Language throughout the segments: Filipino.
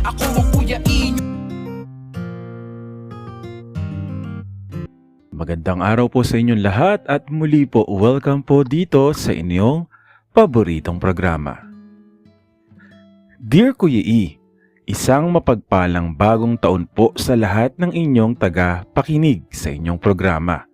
Ako ang Kuya E Magandang araw po sa inyong lahat at muli po welcome po dito sa inyong paboritong programa. Dear Kuya E, isang mapagpalang bagong taon po sa lahat ng inyong taga-pakinig sa inyong programa.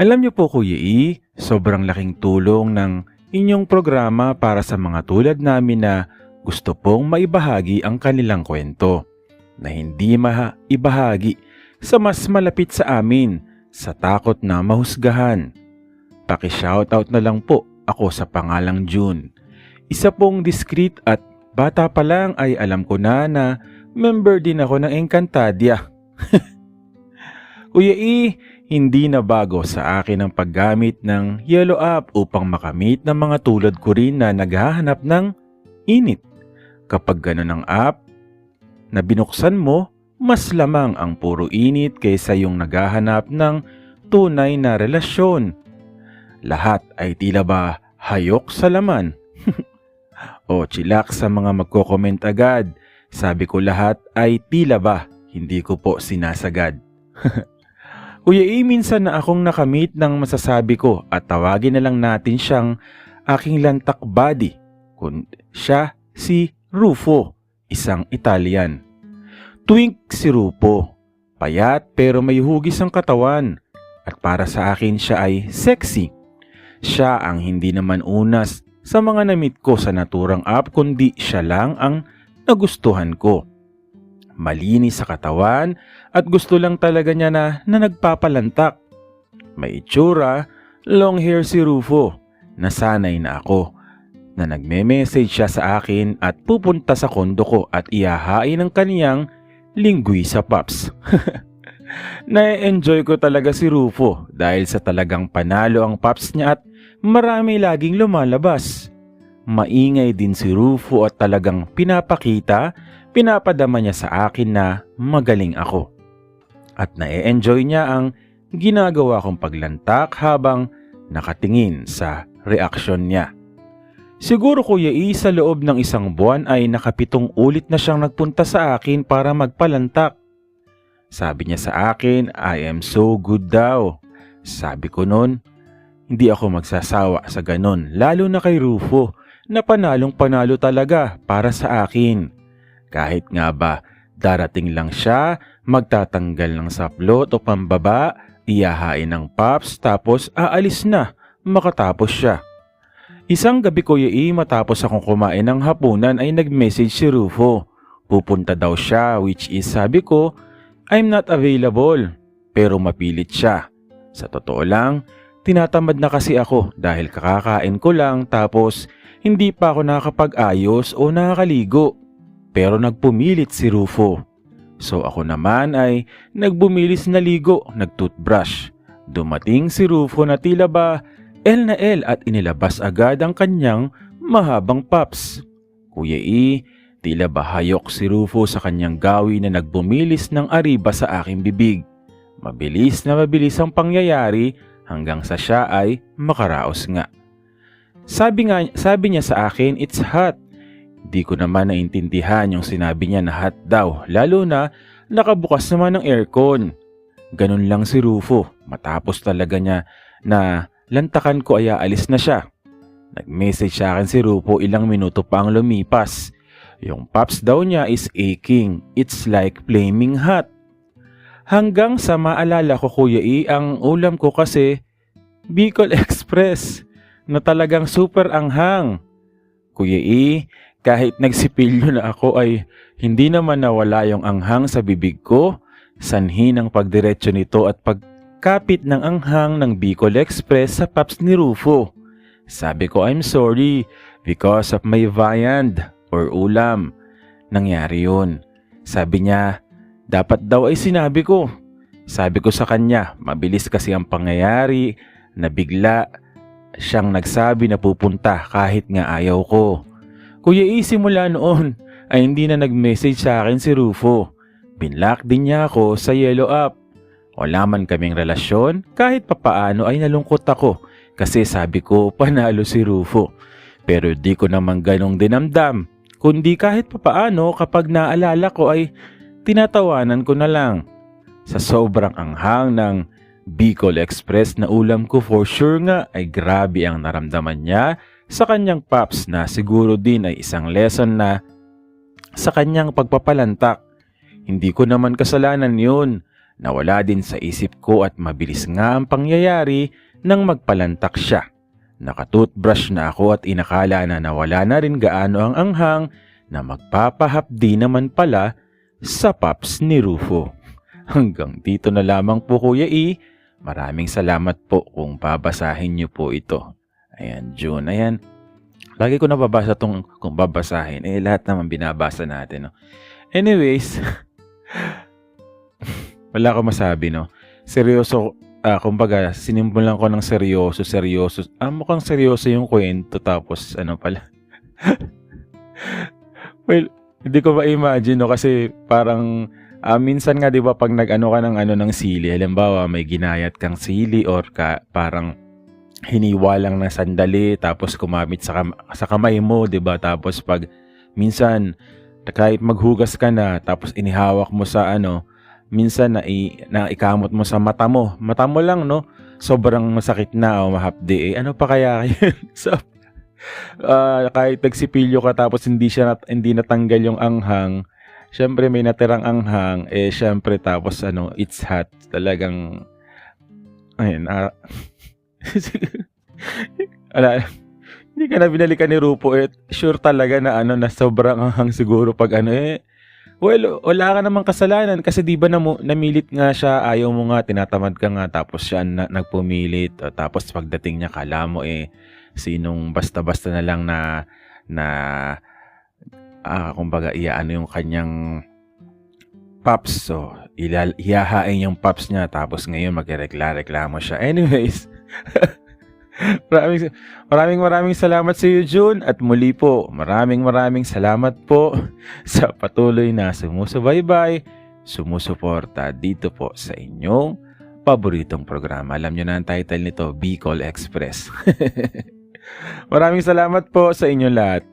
Alam niyo po Kuya E, sobrang laking tulong ng inyong programa para sa mga tulad namin na gusto pong maibahagi ang kanilang kwento na hindi maibahagi sa mas malapit sa amin sa takot na mahusgahan. Paki-shoutout na lang po ako sa pangalang June. Isa pong discreet at bata pa lang ay alam ko na na member din ako ng Encantadia. Kuya E, hindi na bago sa akin ang paggamit ng Yellow App upang makamit ng mga tulad ko rin na naghahanap ng init. Kapag ganun ang app na binuksan mo, mas lamang ang puro init kaysa yung naghahanap ng tunay na relasyon. Lahat ay tila ba hayok sa laman. o chilak sa mga magko-comment agad. Sabi ko lahat ay tila ba, hindi ko po sinasagad. Kuya E, minsan na akong nakamit ng masasabi ko at tawagin na lang natin siyang aking lantak buddy. Kun siya si Rufo, isang Italian. Twink si Rupo. Payat pero may hugis ang katawan. At para sa akin siya ay sexy. Siya ang hindi naman unas sa mga namit ko sa naturang app kundi siya lang ang nagustuhan ko. Malinis sa katawan at gusto lang talaga niya na, na nagpapalantak. May itsura, long hair si Rufo. Nasanay na ako na nagme-message siya sa akin at pupunta sa kondo ko at iyahain ang kaniyang linggoy sa Pops. Na-enjoy ko talaga si Rufo dahil sa talagang panalo ang Pops niya at marami laging lumalabas. Maingay din si Rufo at talagang pinapakita, pinapadama niya sa akin na magaling ako. At na-enjoy niya ang ginagawa kong paglantak habang nakatingin sa reaksyon niya. Siguro Kuya E, sa loob ng isang buwan ay nakapitong ulit na siyang nagpunta sa akin para magpalantak. Sabi niya sa akin, I am so good daw. Sabi ko noon, hindi ako magsasawa sa ganon, lalo na kay Rufo, na panalong panalo talaga para sa akin. Kahit nga ba, darating lang siya, magtatanggal ng saplot o pambaba, iyahain ng pops tapos aalis na, makatapos siya. Isang gabi Kuya E matapos akong kumain ng hapunan ay nag-message si Rufo. Pupunta daw siya which is sabi ko, I'm not available. Pero mapilit siya. Sa totoo lang, tinatamad na kasi ako dahil kakakain ko lang tapos hindi pa ako nakakapag-ayos o nakakaligo. Pero nagpumilit si Rufo. So ako naman ay nagbumilis na ligo, nagtoothbrush. Dumating si Rufo na tila ba L na L at inilabas agad ang kanyang mahabang paps. Kuya E, tila bahayok si Rufo sa kanyang gawi na nagbumilis ng ariba sa aking bibig. Mabilis na mabilis ang pangyayari hanggang sa siya ay makaraos nga. Sabi, nga, sabi niya sa akin, it's hot. Di ko naman naintindihan yung sinabi niya na hot daw, lalo na nakabukas naman ng aircon. Ganun lang si Rufo, matapos talaga niya na lantakan ko ay aalis na siya. Nag-message sa akin si Rupo ilang minuto pa ang lumipas. Yung pops daw niya is aching. It's like flaming hot. Hanggang sa maalala ko Kuya E, ang ulam ko kasi Bicol Express na talagang super anghang. Kuya E, kahit nagsipilyo na ako ay hindi naman nawala yung anghang sa bibig ko. Sanhi ng pagdiretso nito at pag kapit ng anghang ng Bicol Express sa paps ni Rufo. Sabi ko I'm sorry because of my viand or ulam. Nangyari yun. Sabi niya, dapat daw ay sinabi ko. Sabi ko sa kanya, mabilis kasi ang pangyayari na bigla siyang nagsabi na pupunta kahit nga ayaw ko. Kuya E, simula noon ay hindi na nag-message sa akin si Rufo. Binlock din niya ako sa Yellow App. Wala man kaming relasyon, kahit papaano ay nalungkot ako kasi sabi ko panalo si Rufo. Pero di ko naman ganong dinamdam, kundi kahit papaano kapag naalala ko ay tinatawanan ko na lang. Sa sobrang anghang ng Bicol Express na ulam ko for sure nga ay grabe ang naramdaman niya sa kanyang paps na siguro din ay isang lesson na sa kanyang pagpapalantak. Hindi ko naman kasalanan yun. Nawala din sa isip ko at mabilis nga ang pangyayari nang magpalantak siya. Nakatoothbrush na ako at inakala na nawala na rin gaano ang anghang na magpapahapdi naman pala sa paps ni Rufo. Hanggang dito na lamang po Kuya E. Maraming salamat po kung babasahin niyo po ito. Ayan, June. Ayan. Lagi ko nababasa tong kung babasahin. Eh, lahat naman binabasa natin. No? Anyways, wala ko masabi, no? Seryoso, ah, kumbaga, sinimbulan ko ng seryoso, seryoso. Ah, mukhang seryoso yung kwento, tapos ano pala. well, hindi ko ma-imagine, no? Kasi parang, ah, minsan nga, di ba, pag nag-ano ka ng ano ng sili, halimbawa, may ginayat kang sili or ka, parang hiniwa lang na sandali tapos kumamit sa, kam- sa kamay mo, 'di ba? Tapos pag minsan kahit maghugas ka na tapos inihawak mo sa ano, minsan na, i, na ikamot mo sa mata mo. Mata mo lang, no? Sobrang masakit na o mahapdi. Eh, ano pa kaya yun? so, ah, kahit nagsipilyo ka tapos hindi siya nat- hindi natanggal yung anghang, syempre may natirang anghang, eh syempre tapos ano, it's hot. Talagang ayun, ah, Ala, hindi ka na binalikan ni Rupo eh. Sure talaga na ano na sobrang anghang siguro pag ano eh. Well, wala ka namang kasalanan kasi di ba namu, namilit nga siya, ayaw mo nga, tinatamad ka nga, tapos siya na, nagpumilit, o tapos pagdating niya, kala mo eh, sinong basta-basta na lang na, na, ah, kumbaga, iyaano yung kanyang pops. So, ilal, ihahain yung pops niya, tapos ngayon magrekla-reklamo siya. Anyways, maraming, maraming maraming salamat sa iyo, June. At muli po, maraming maraming salamat po sa patuloy na sumusubaybay, sumusuporta dito po sa inyong paboritong programa. Alam nyo na ang title nito, Bicol Express. maraming salamat po sa inyong lahat.